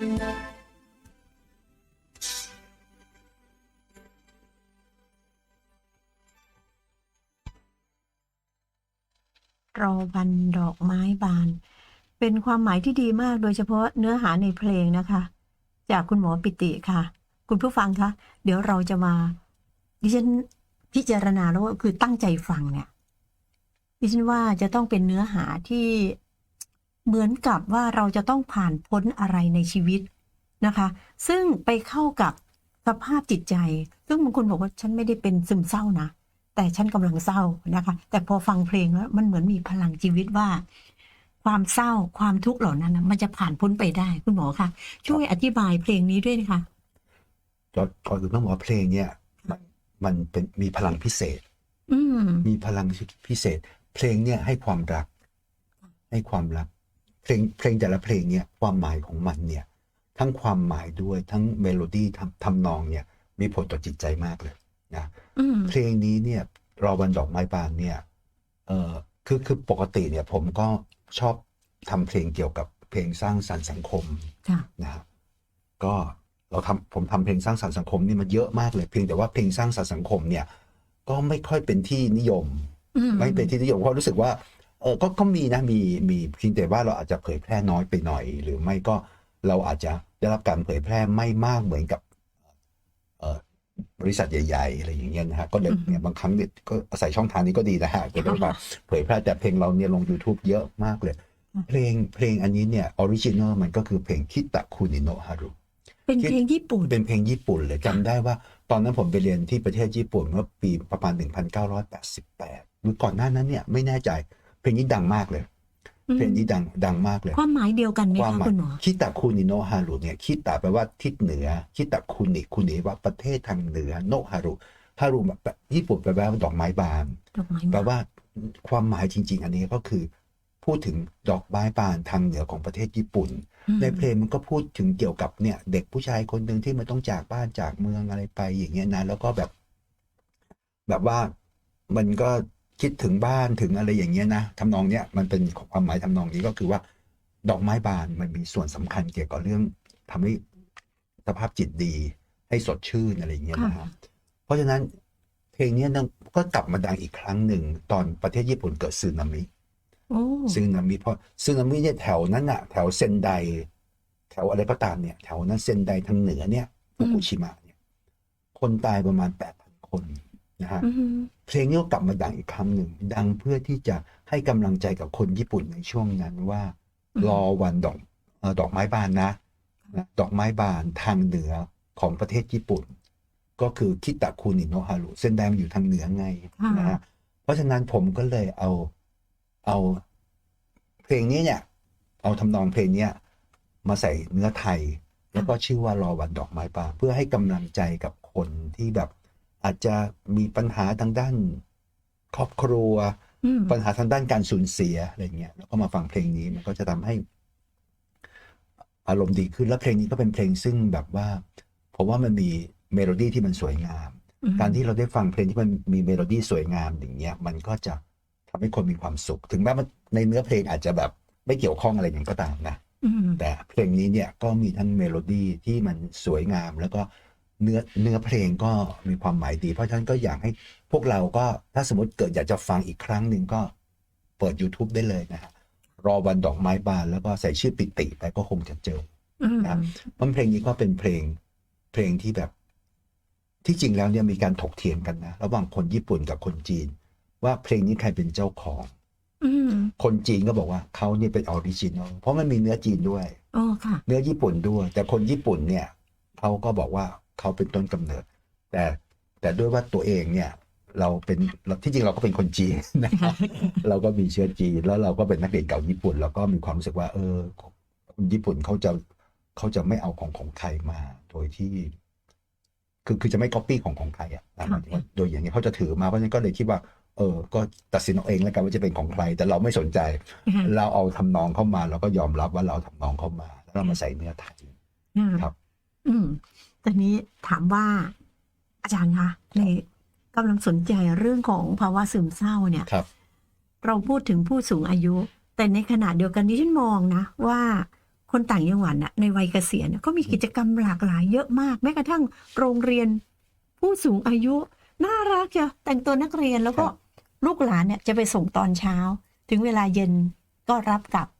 รอวันดอกไม้บาน เป็นความหมายที่ดีมากโดยเฉพาะเนื้อหาในเพลงนะคะ จากคุณหมอปิติค่ะ คุณผู้ฟังคะเดี๋ยวเราจะมา ดิฉันพิจารณาแล้วว่าคือตั้งใจฟังเนี่ยดิฉันว่าจะต้องเป็นเนื้อหาที่ เหมือนกับว่าเราจะต้องผ่านพ้นอะไรในชีวิตนะคะ ซึ่งไปเข้ากับสภาพจิตใจ ซึ่งบางคนบอกว่าฉันไม่ได้เป็นซึมเศร้านะ แต่ฉันกำลังเศร้านะคะ แต่พอฟังเพลงแล้วมันเหมือนมีพลังชีวิตว่า ความเศร้าความทุกข์เหล่านั้นนะมันจะผ่านพ้นไปได้คุณหมอคะช่วยอธิบายเพลงนี้ด้วยนะคะก่อนก่อนอื่นต้องบอกว่าเพลงเนี่ยมันมันเป็นมีพลังพิเศษอืมมีพลังพิเศษ เพลงเนี่ยให้ความรัก ให้ความรัก เพลงเพลงแต่ละเพลงเนี่ยความหมายของมันเนี่ยทั้งความหมายด้วยทั้งเมโลดี้ทำทำนองเนี่ยมีผลต่อจิตใจมากเลยนะอืมเพลงนี้เนี่ยรอวันดอกไม้บานเนี่ยเออคือคือปกติเนี่ยผมก็ชอบทำเพลงเกี่ยวกับเพลงสร้างสรรค์สังคมค่ะนะครับก็เราทำผมทำเพลงสร้างสรรค์สังคมนี่มันเยอะมากเลยเพียงแต่ว่าเพลงสร้างสรรค์สังคมเนี่ยก็ไม่ค่อยเป็นที่นิยมอืมไม่เป็นที่นิยมเพราะรู้สึกว่า เออก็ก็มีนะมีมีเพียงแต่ว่าเราอาจจะเผยแพร่น้อยไปหน่อย หรือไม่ก็เราอาจจะได้รับการเผยแพร่ไม่มากเหมือนกับเออบริษัทใหญ่ๆอะไรอย่างเงี้ยนะฮะก็เลยเนี่ยบางครั้งเนี่ยก็อาศัยช่องทางนี้ก็ดีนะฮะก็ได้มาเผยแพร่แต่เพลงเราเนี่ยลง YouTube เยอะมากเลย เพลงเพลงอันนี้เนี่ยออริจินอลมันก็คือเพลงคิตะคุนิโนะฮารุเป็นเพลงญี่ปุ่นเป็นเพลงญี่ปุ่นเลยจำได้ว่า ตอนนั้นผมไปเรียนที่ประเทศญี่ปุ่นเมื่อปีประมาณ 1988 หรือก่อนหน้านั้นเนี่ยไม่แน่ใจ เพลงนี้ดังมากเลยอืมเพลงนี้ดังดังมากเลย ความหมายเดียวกันไหมความคะหมายคุณหมอคิตะคุนิโนะฮารุเนี่ยคิตะแปลว่าทิศเหนือคิตะคุนิคุนิว่าประเทศทางเหนือโนะฮารุฮารุแบบญี่ปุ่นแปลว่าดอกไม้บานดอกไม้แปลบานว่าความหมายจริง ๆ อันนี้ก็คือ พูดถึงดอกไม้บานทางเหนือของประเทศญี่ปุ่นอืมในเพลงมันก็พูดถึงเกี่ยวกับเนี่ย เด็กผู้ชายคนหนึ่งที่มันต้องจากบ้านจากเมืองอะไรไปอย่างเงี้ยนะแล้วก็แบบ แบบว่ามันก็ คิดถึงบ้านถึงอะไรอย่างเงี้ยนะทำนองเนี้ยมันเป็นความหมายทำนองนี้ก็คือว่า ดอกไม้บานมันมีส่วนสำคัญเกี่ยวกับเรื่องทำให้สภาพจิตดีให้สดชื่นอะไรอย่างเงี้ยนะคค่ะรับเพราะฉะนั้นเพลงเนี้ยนะก็กลับมาดังอีกครั้งหนึ่ง ตอนประเทศญี่ปุ่นเกิดสึนามิโอ้ซึนามิเพราะซึนามิเนี่ยแถวนั้นอะแถวเซนไดแถวอะไรก็ตามเนี่ย แถวนั้นเซนไดทางเหนือเนี่ยฟุกุชิมะเนี่ย คนตายประมาณแปดพันคน นะฮะอืมเพลงนี้ก็กลับมาดังอีกครั้งหนึ่ง ดังเพื่อที่จะให้กำลังใจกับคนญี่ปุ่นในช่วงนั้นว่าอืมรอวันดอกเอ่อดอกไม้บานนะนะดอกไม้บานทางเหนือของประเทศญี่ปุ่น ก็คือคิตะคุนิโนะฮารุเส้นแดงอยู่ทางเหนือไงนะฮะเพราะฉะนั้นผมก็เลยเอาเอาเพลงนี้เนี่ย เอาทำนองเพลงเนี้ยมาใส่เนื้อไทย แล้วก็ชื่อว่ารอวันดอกไม้บานเพื่อให้กำลังใจกับคนที่แบบ อาจจะมีปัญหาทางด้านครอบครัวอืมปัญหาทางด้านการสูญเสียอะไรเงี้ยแล้วก็มาฟังเพลงนี้มันก็จะทำให้ อารมณ์ดีขึ้นแล้วเพลงนี้ก็เป็นเพลงซึ่งแบบว่าผมว่ามันมีเมโลดี้ที่มันสวยงามอืมการที่เราได้ฟังเพลงที่มันมีเมโลดี้สวยงามอย่างเงี้ย มันก็จะทำให้คนมีความสุข ถึงแม้มันในเนื้อเพลงอาจจะแบบไม่เกี่ยวข้องอะไรอย่างก็ตามนะอืมแต่เพลงนี้เนี่ยก็มีทั้งเมโลดี้ที่มันสวยงามแล้วก็ เนื้อเนื้อเพลงก็มีความหมายดี เพราะฉะนั้นก็อยากให้พวกเราก็ถ้าสมมติเกิดอยากจะฟังอีกครั้งหนึ่งก็เปิด YouTube ได้เลยนะฮะรอวันดอกไม้บานแล้วก็ใส่ชื่อปิติไปก็คงจะเจออืมครับเพราะเพลงนี้ก็เป็นเพลงเพลงที่แบบ ที่จริงแล้วเนี่ยมีการถกเถียงกันนะ ระหว่างคนญี่ปุ่นกับคนจีน ว่าเพลงนี้ใครเป็นเจ้าของอืมคนจีนก็บอกว่าเขาเนี่ยเป็นออริจินอลเพราะมันมีเนื้อจีนด้วยโอ้ค่ะเนื้อญี่ปุ่นด้วย แต่คนญี่ปุ่นเนี่ยเขาก็บอกว่า เขาเป็นต้นกำเนิด แต่แต่ด้วยว่าตัวเองเนี่ยเราเป็นเราที่จริงเราก็เป็นคนจีนนะครับเราก็มีเชื้อจีนแล้วเราก็เป็นนักเรียนเก่าญี่ปุ่น แล้วก็มีความรู้สึกว่า เออคนญี่ปุ่นเขาจะเขาจะไม่เอาของของใครมา โดยที่ คือคือจะไม่ก๊อปปี้ของของใครอะนะหมายถึงว่าโดยอย่างนี้เขาจะถือมาเพราะฉะนั้นก็เลยคิดว่า เออ ก็ตัดสินเอาเองแล้วกันว่าจะเป็นของใคร แต่เราไม่สนใจ เราเอาทำนองเข้ามาเราก็ยอมรับว่าเราเอาทำนองเข้ามา แล้วเรามาใส่เนื้อไทยอืมครับ อืม ตอนนี้ถามว่าอาจารย์คะในกำลังสนใจเรื่องของภาวะซึมเศร้าเนี่ยครับเราพูดถึงผู้สูงอายุ แต่ในขณะเดียวกันที่ฉันมองนะ ว่าคนต่างจังหวัดน่ะในวัยเกษียณน่ะก็มีกิจกรรมหลากหลายเยอะมาก แม้กระทั่งโรงเรียน ผู้สูงอายุ น่ารักจะแต่งตัวนักเรียนแล้วก็ครับลูกหลานเนี่ยจะไปส่งตอนเช้า ถึงเวลาเย็นก็รับกลับครับ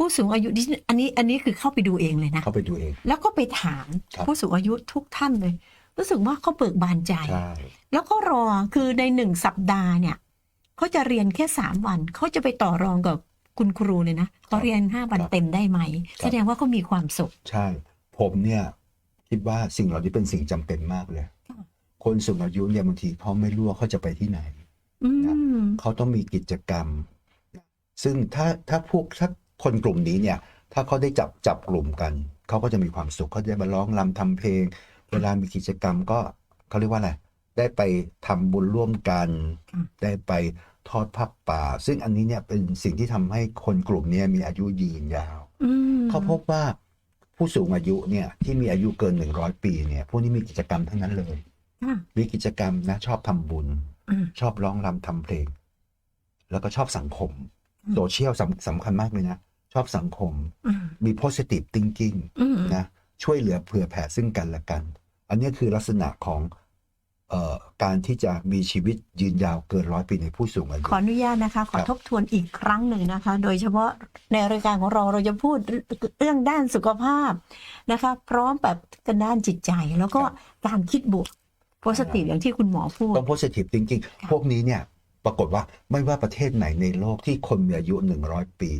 ผู้สูงอายุดิฉันอันนี้อันนี้คือเข้าไปดูเองเลยนะ เข้าไปดูเอง แล้วก็ไปถามครับผู้สูงอายุทุกท่านเลย รู้สึกว่าเขาเบิกบานใจใช่แล้วก็รอคือในหนึ่งสัปดาห์เนี่ยเขาจะเรียนแค่สามวันเขาจะไปต่อรองกับคุณครูเลยนะเขาเรียนห้าวันเต็มได้ไหม แสดงว่าเขามีความสุข ใช่ ผมเนี่ยคิดว่าสิ่งเหล่านี้เป็นสิ่งจำเป็นมากเลยค่ะคนสูงอายุเนี่ยบางทีเขาไม่รู้ว่าเขาจะไปที่ไหนอืมเขาต้องมีกิจกรรม ซึ่งถ้าถ้าพวกถ้า คนกลุ่มนี้เนี่ยถ้าเขาได้จับจับกลุ่มกัน เขาก็จะมีความสุขเขาจะมาร้องรำทำเพลง เวลามีกิจกรรมก็เขาเรียกว่าอะไรได้ไปทำบุญร่วมกัน ได้ไปทอดผ้าป่า ซึ่งอันนี้เนี่ยเป็นสิ่งที่ทำให้คนกลุ่มเนี้มีอายุยืนยาวอืมเขาพบว่าผู้สูงอายุเนี่ยที่มีอายุเกินหนึ่งร้อยปีเนี่ยพวกนี้มีกิจกรรมทั้งนั้นเลยค่ะมีกิจกรรมนะชอบทำบุญอืมชอบร้องรำทำเพลง แล้วก็ชอบสังคมอืมโซเชียลสำสำคัญมากเลยนะ ชอบสังคมอืมมี positive thinking อืมนะช่วยเหลือเผื่อแผ่ซึ่งกันและกัน อันนี้คือลักษณะของเอ่อการที่จะมีชีวิตยืนยาวเกินร้อยปีในผู้สูงอายุขออนุญาตนะคะ ขอครับทบทวนอีกครั้งหนึ่งนะคะ โดยเฉพาะในรายการของเราเราจะพูดเรื่องด้านสุขภาพนะคะ พร้อมแบบกันด้านจิตใจแล้วก็การคิดบวกโพสติฟอย่างที่คุณหมอพูด ต้อง positive thinking ค่ะพวกนี้เนี่ยปรากฏว่าไม่ว่าประเทศไหนในโลกที่คนมีอายุหนึ่งร้อยปี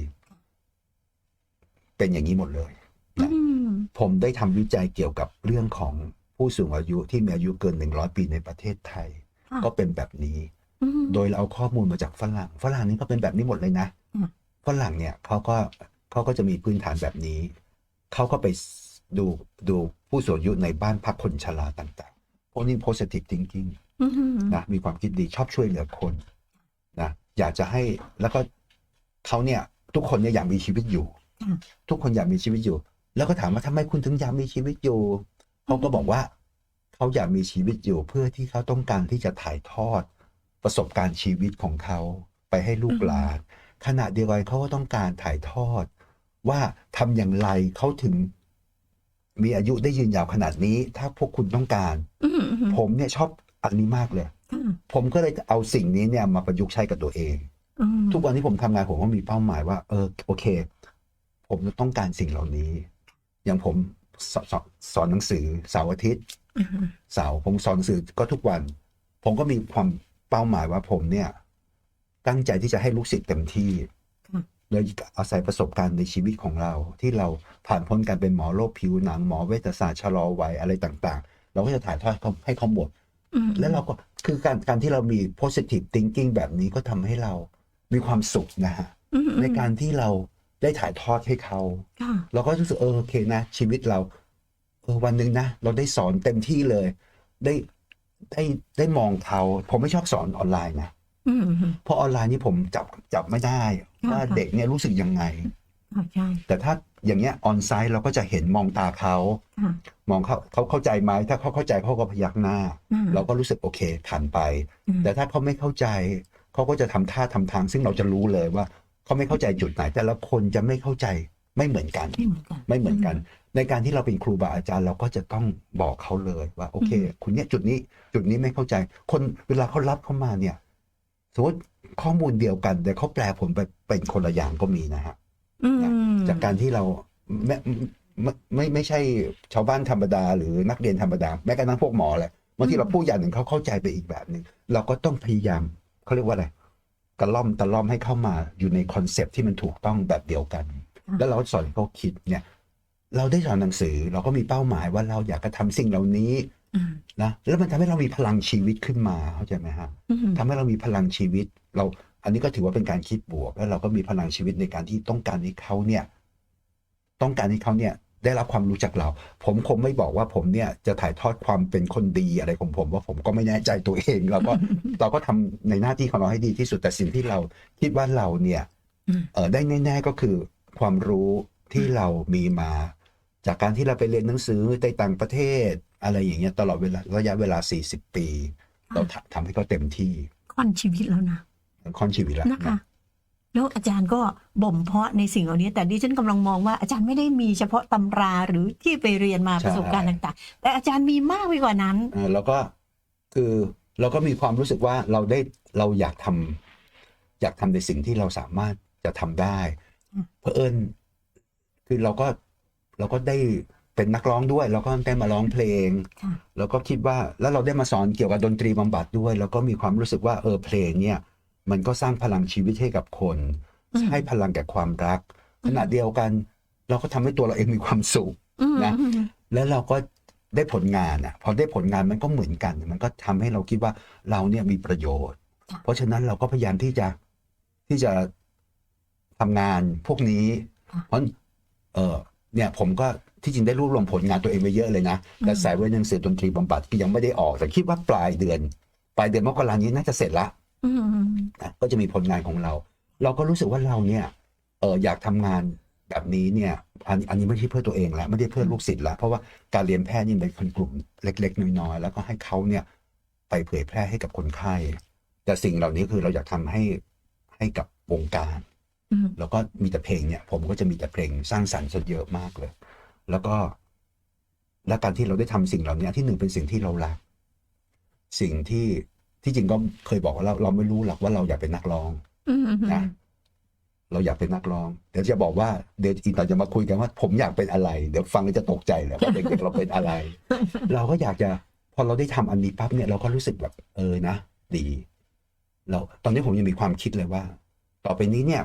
เป็นอย่างนี้หมดเลยอืมผมได้ทำวิจัยเกี่ยวกับเรื่องของผู้สูงอายุที่มีอายุเกิน100ปีในประเทศไทยค่ะก็เป็นแบบนี้อืมโดยเราเอาข้อมูลมาจากฝรั่งฝรั่งนี่ก็เป็นแบบนี้หมดเลยนะอืมฝรั่งเนี่ยเขาก็เขาก็จะมีพื้นฐานแบบนี้เขาก็ไปดูดูผู้สูงอายุในบ้านพักคนชราต่างๆพวกนี้ positive thinking อืมนะมีความคิดดีชอบช่วยเหลือคนนะอยากจะให้แล้วก็เขาเนี่ยทุกคนเนี่ยอยากมีชีวิตอยู่ค่ะ ทุกคนอยากมีชีวิตอยู่ แล้วก็ถามว่าทำไมคุณถึงอยากมีชีวิตอยู่เขาก็บอกว่าเขาอยากมีชีวิตอยู่เพื่อที่เขาต้องการที่จะถ่ายทอด ประสบการณ์ชีวิตของเขาไปให้ลูกหลาน ขณะเดียวกันเขาก็ต้องการถ่ายทอด ว่าทำอย่างไรเขาถึง มีอายุได้ยืนยาวขนาดนี้ ถ้าพวกคุณต้องการอืมอืมผมเนี่ยชอบอันนี้มากเลยค่ะผมก็เลยเอาสิ่งนี้เนี่ยมาประยุกต์ใช้กับตัวเองอืมทุกวันที่ผมทำงานผมก็มีเป้าหมายว่า เออโอเค ผมจะต้องการสิ่งเหล่านี้ อย่างผมสสสอนหนังสือเสาร์อาทิตย์อืมเสาร์ผมสอนหนังสือก็ทุกวัน ผมก็มีความเป้าหมายว่าผมเนี่ย ตั้งใจที่จะให้ลูกศิษย์เต็มที่ค่ะโดยอาศัยประสบการณ์ในชีวิตของเรา ที่เราผ่านพ้นการเป็นหมอโรคผิวหนังหมอเวชศาสตร์ชะลอวัยอะไรต่างๆ เราก็จะถ่ายทอดให้เขาให้เขาหมดอืมแล้วเราก็คือการการที่เรามี positive thinking แบบนี้ก็ทำให้เรามีความสุขนะฮะอืมในการที่เรา ได้ถ่ายทอดให้เขาค่ะเราก็รู้สึกเออโอเคนะ ชีวิตเราเออวันหนึ่งนะเราได้สอนเต็มที่เลย ได้ได้ได้มองเขาผมไม่ชอบสอนออนไลน์นะอืมอืมเพราะออนไลน์นี่ผมจับจับไม่ได้ค่ะว่าค่ะเด็กเนี่ยรู้สึกยังไงค่ะใช่แต่ถ้าอย่างเงี้ยออนไซต์เราก็จะเห็นมองตาเขาค่ะมองเขาเขาเข้าใจไหมถ้าเขาเข้าใจเขาก็พยักหน้าอืมเราก็รู้สึกโอเคผ่านไปอืมแต่ถ้าเขาไม่เข้าใจเขาก็จะทำท่าทำทางซึ่งเราจะรู้เลยว่า เขาไม่เข้าใจจุดไหน แต่ละคนจะไม่เข้าใจไม่เหมือนกัน ไม่เหมือนกัน ไม่เหมือนกัน ในการที่เราเป็นครูบาอาจารย์เราก็จะต้องบอกเขาเลยว่า โอเคอืมคุณเนี่ยจุดนี้จุดนี้ไม่เข้าใจ คนเวลาเขารับเข้ามาเนี่ยสมมติข้อมูลเดียวกัน แต่เขาแปลผลไปเป็นคนละอย่างก็มีนะฮะอืมจากการที่เราไม่ไม่ไม่ไม่ใช่ชาวบ้านธรรมดา หรือนักเรียนธรรมดาแม้กระทั่งพวกหมอแหละบางทีเราพูดอย่างหนึ่งเขาเข้าใจไปอีกแบบหนึ่งเราก็ต้องพยายามเขาเรียกว่าอะไร กระล่อมตะล่อมให้เข้ามาอยู่ในคอนเซปต์ที่มันถูกต้องแบบเดียวกันค่ะแล้วเราสอนให้เขาคิดเนี่ย เราได้สอนหนังสือเราก็มีเป้าหมายว่าเราอยากจะทำสิ่งเหล่านี้อืมนะแล้วมันทำให้เรามีพลังชีวิตขึ้นมาเข้าใจไหมฮะอืมทำให้เรามีพลังชีวิต เราอันนี้ก็ถือว่าเป็นการคิดบวก แล้วเราก็มีพลังชีวิตในการที่ต้องการให้เขาเนี่ย ต้องการให้เขาเนี่ย ได้รับความรู้จากเรา ผมคงไม่บอกว่าผมเนี่ยจะถ่ายทอดความเป็นคนดีอะไรของผม ว่าผมก็ไม่แน่ใจตัวเองเราก็เราก็ทำในหน้าที่ของเราให้ดีที่สุดแต่สิ่งที่เราคิดว่าเราเนี่ยอืมเออได้แน่ ๆก็คือความรู้ที่เรามีมา จากการที่เราไปเรียนหนังสือในต่างประเทศอะไรอย่างเงี้ยตลอดเวลาระยะเวลา 40 ปี เราทำทำให้เขาเต็มที่ค่อนชีวิตแล้วนะค่อนชีวิตแล้วนะคะนะ แล้วอาจารย์ก็บ่มเพาะในสิ่งเหล่านี้ แต่ดิฉันกำลังมองว่าอาจารย์ไม่ได้มีเฉพาะตำราหรือที่ไปเรียนมาใช่ประสบการณ์ต่าง ๆ แต่อาจารย์มีมากไปกว่านั้นเออแล้วก็คือเราก็มีความรู้สึกว่าเราได้เราอยากทำอยากทำในสิ่งที่เราสามารถจะทำได้อืมเพอเอิญคือเราก็เราก็ได้เป็นนักร้องด้วย เราก็ได้มาร้องเพลงค่ะแล้วก็คิดว่าแล้วเราได้มาสอนเกี่ยวกับดนตรีบำบัดด้วย แล้วก็มีความรู้สึกว่าเออเพลงเนี่ย มันก็สร้างพลังชีวิตให้กับคนอืมให้พลังแก่ความรัก ขณะเดียวกัน เราก็ทำให้ตัวเราเองมีความสุขอืมนะแล้วเราก็ได้ผลงานอะพอได้ผลงานมันก็เหมือนกัน มันก็ทำให้เราคิดว่าเราเนี่ยมีประโยชน์ค่ะเพราะฉะนั้นเราก็พยายามที่จะที่จะทำงานพวกนี้ เพราะเออเนี่ยผมก็ที่จริงได้รวบรวมผลงานตัวเองไปเยอะเลยนะแต่ใส่ไว้ในหนังสือดนตรีบำบัดที่ยังไม่ได้ออก แต่คิดว่าปลายเดือน ปลายเดือนมกรานี้น่าจะเสร็จละ อืมนะก็จะมีผลงานของเรา เราก็รู้สึกว่าเราเนี่ยเอออยากทำงานแบบนี้เนี่ยอันอันนี้ไม่ใช่เพื่อตัวเองแล้วไม่ได้เพื่อลูกศิษย์ละเพราะว่าการเรียนแพทย์นี่เป็นคนกลุ่มเล็ก ๆ น้อยๆแล้วก็ให้เขาเนี่ยไปเผยแพร่ให้กับคนไข้ แต่สิ่งเหล่านี้คือเราอยากทำให้ให้กับวงการอืมแล้วก็มีแต่เพลงเนี่ย ผมก็จะมีแต่เพลงสร้างสรรค์ซะเยอะมากเลย แล้วก็และการที่เราได้ทำสิ่งเหล่านี้ที่หนึ่งเป็นสิ่งที่เรารัก สิ่งที่ ที่จริงก็เคยบอกว่าเราเราไม่รู้หรอกว่าเราอยากเป็นนักร้องอืมนะเราอยากเป็นนักร้อง เดี๋ยวจะบอกว่าเดี๋ยวอีกหน่อยจะมาคุยกันว่า ผมอยากเป็นอะไร เดี๋ยวฟังแล้วจะตกใจเลยว่าเด็กๆเราเป็นอะไร เราก็อยากจะพอเราได้ทำอันนี้ปั๊บเนี่ยเราก็รู้สึกแบบ เออนะดีเราตอนนี้ผมยังมีความคิดเลยว่า ต่อไปนี้เนี่ย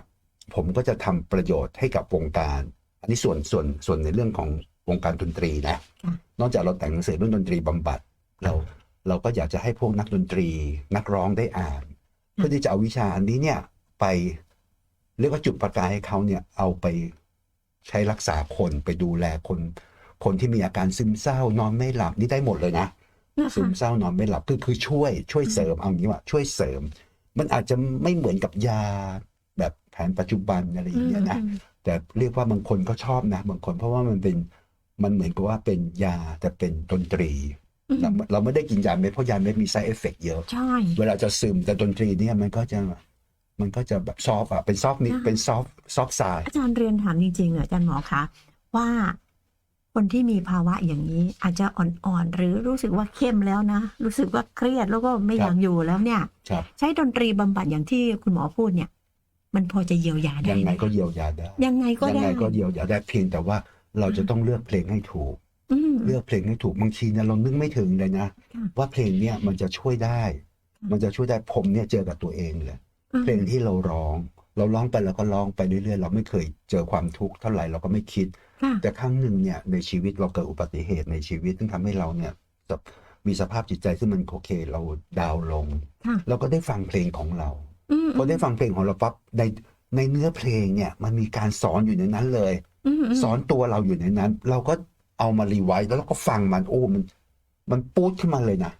ผมก็จะทำประโยชน์ให้กับวงการ อันนี้ส่วนส่วนส่วนในเรื่องของวงการดนตรีนะค่ะนอกจากเราแต่งหนังสือเรื่องดนตรีบำบัด เรา เราก็อยากจะให้พวกนักดนตรี นักร้องได้อ่าน เพื่อที่จะเอาวิชาอันนี้เนี่ยไปเรียกว่าจุดประกายให้เขาเนี่ยเอาไปใช้รักษาคนไปดูแลคน คนที่มีอาการซึมเศร้านอนไม่หลับนี่ได้หมดเลยนะนะคะซึมเศร้านอนไม่หลับคือคือช่วย ช่วยเสริมเอางี้ว่าช่วยเสริม มันอาจจะไม่เหมือนกับยาแบบแผนปัจจุบันอะไรอย่างเงี้ยนะแต่เรียกว่าบางคนก็ชอบนะบางคนเพราะว่ามันเป็นมันเหมือนกับว่าเป็นยาแต่เป็นดนตรีอืม เราเราไม่ได้กินยาเม็ดเพราะยาเม็ดมี side effect เยอะ ใช่ เวลาจะซึมแต่ดนตรีเนี่ยมันก็จะมันก็จะแบบซอฟอะเป็นซอฟนิดอ่าเป็นซอฟซอฟไซด์อาจารย์เรียนถามจริงๆอะอาจารย์หมอคะว่าคนที่มีภาวะอย่างนี้อาจจะอ่อนๆ หรือรู้สึกว่าเข้มแล้วนะ รู้สึกว่าเครียดแล้วก็ไม่อยากอยู่แล้วเนี่ยครับใช้ดนตรีบำบัดอย่างที่คุณหมอพูดเนี่ย มันพอจะเยียวยาได้ยังไหไงมก็เยียวยาได้ยังไงก็ยังได้ไงก็เยียวยาได้เพียงแต่ว่าเราจะต้องเลือกเพลงให้ถูกอืม เลือกเพลงให้ถูกบางทีเนี่ยเรานึกไม่ถึงเลยนะค่ะว่าเพลงเนี่ยมันจะช่วยได้ค่ะมันจะช่วยได้ผมเนี่ยเจอกับตัวเองเลยเพลงที่เราร้อง เราร้องไปแล้วก็ร้องไปเรื่อยๆ เราไม่เคยเจอความทุกข์เท่าไหร่เราก็ไม่คิดค่ะแต่ครั้งหนึ่งเนี่ยในชีวิตเราเกิดอุบัติเหตุในชีวิตซึ่งทำให้เราเนี่ยแบบมีสภาพจิตใจซึ่งมันโอเคเราดาวน์ลงค่ะเราก็ได้ฟังเพลงของเราอืมพอได้ฟังเพลงของเราปั๊บในในเนื้อเพลงเนี่ยมันมีการสอนอยู่ในนั้นเลยอืมสอนตัวเราอยู่ในนั้น เราก็ เอามารีไวซ์แล้วเราก็ฟังมันโอ้มัน มันปูดขึ้นมาเลยนะ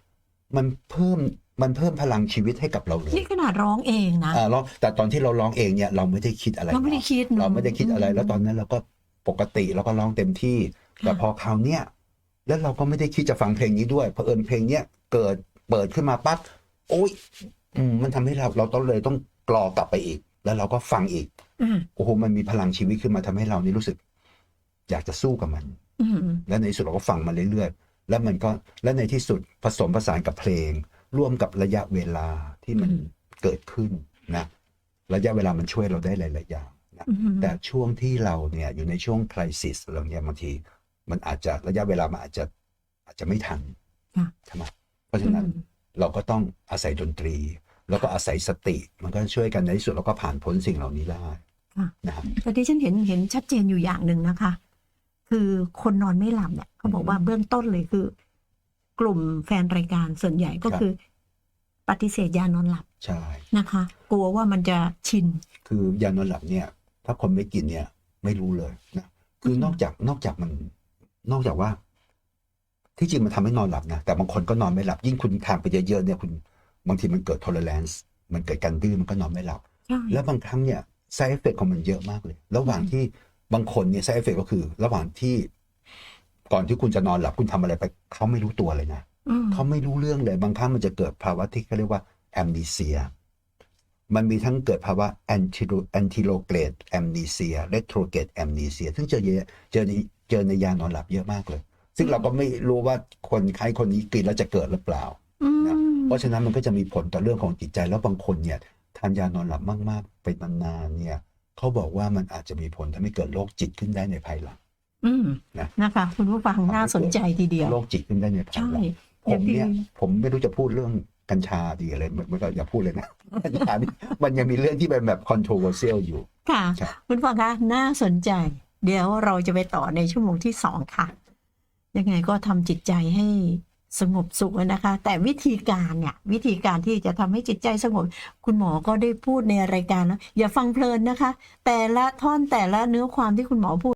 มันเพิ่มมันเพิ่มพลังชีวิตให้กับเราเลยนี่ขนาดร้องเองนะอ่าร้องแต่ตอนที่เราร้องเองเนี่ย เราไม่ได้คิดอะไรเราไม่ได้คิดนะเราไม่ได้คิดอะไร แล้วตอนนั้นเราก็ปกติเราก็ร้องเต็มที่ แต่พอคราวเนี้ยแล้วเราก็ไม่ได้คิดจะฟังเพลงนี้ด้วยเพราะเอิญเพลงเนี้ยเกิดเปิดขึ้นมาปั๊บโอ้ยอืมมันทำให้เราเราต้องเลยต้องกรอกลับไปอีก แล้วเราก็ฟังอีกอืมโอ้โหมันมีพลังชีวิตขึ้นมาทำให้เรานี่รู้สึก อยากจะสู้กับมันอืม และในที่สุดเราก็ฟังมาเรื่อยๆ แล้วมันก็และในที่สุดผสมผสานกับเพลง ร่วมกับระยะเวลาที่มันเกิดขึ้นนะระยะเวลามันช่วยเราได้หลายๆอย่างนะอืมแต่ช่วงที่เราเนี่ยอยู่ในช่วงคริสิสเราเนี่ยบางที มันอาจจะระยะเวลามันอาจจะอาจจะไม่ทันค่ะใช่ไหมเพราะฉะนั้นอืมเราก็ต้องอาศัยดนตรี แล้วก็อาศัยสติ มันก็ช่วยกันในที่สุดเราก็ผ่านพ้นสิ่งเหล่านี้ได้ค่ะนะครับแต่ที่ฉันเห็นเห็นชัดเจนอยู่อย่างหนึ่งนะคะ คือคนนอนไม่หลับเนี่ยเขาบอกว่าเบื้องต้นเลยคือ กลุ่มแฟนรายการส่วนใหญ่ก็ครับคือ ปฏิเสธยานอนหลับใช่นะคะ กลัวว่ามันจะชิน คือยานอนหลับเนี่ย ถ้าคนไม่กินเนี่ย ไม่รู้เลยนะคือมนอกจากนอกจากมัน นอกจากว่า ที่จริงมันทำให้นอนหลับนะแต่บางคนก็นอนไม่หลับยิ่งคุณทานไปเยอะๆเนี่ยคุณบางทีมันเกิด tolerance มันเกิดการดื้อมันก็นอนไม่หลับใช่แล้วบางครั้งเนี่ย side effect ของมันเยอะมากเลย ระหว่างที่ บางคนเนี่ย side effect ก็คือ ระหว่างที่ก่อนที่คุณจะนอนหลับคุณทำอะไรไป เขาไม่รู้ตัวเลยนะอืมเขาไม่รู้เรื่องเลย บางครั้งมันจะเกิดภาวะที่เขาเรียกว่า amnesia มันมีทั้งเกิดภาวะ anti- anterograde amnesia retrograde amnesia ซึ่งเจอเยอะเจอในเจอในยานอนหลับเยอะมากเลย ซึ่งเราก็ไม่รู้ว่าคนไข้คนนี้กินแล้วจะเกิดหรือเปล่าอืมนะเพราะฉะนั้นมันก็จะมีผลต่อเรื่องของจิตใจแล้วบางคนเนี่ยทานยานอนหลับมาก ๆ ไปนานๆเนี่ย เขาบอกว่ามันอาจจะมีผลทำให้เกิดโรคจิตขึ้นได้ในภายหลังอืมนะนะคะ คุณผู้ฟังน่าสนใจทีเดียวโรคจิตขึ้นได้ในภายใช่หลังอผย่างมที่เนี่ยผมไม่รู้จะพูดเรื่องกัญชาดีอะไรมันมันก็อย่าพูดเลยนะกัญชานี่มันยังมีเรื่องที่เป็นแบบ controversial อยู่ ค่ะครับคุณฟังคะน่าสนใจ เดี๋ยวเราจะไปต่อในชั่วโมงที่สองค่ะ ยังไงก็ทำจิตใจให้ สงบสุขนะคะ แต่วิธีการเนี่ยวิธีการที่จะทำให้จิตใจสงบ คุณหมอก็ได้พูดในรายการแล้วอย่าฟังเพลินนะคะ แต่ละท่อนแต่ละเนื้อความที่คุณหมอพูด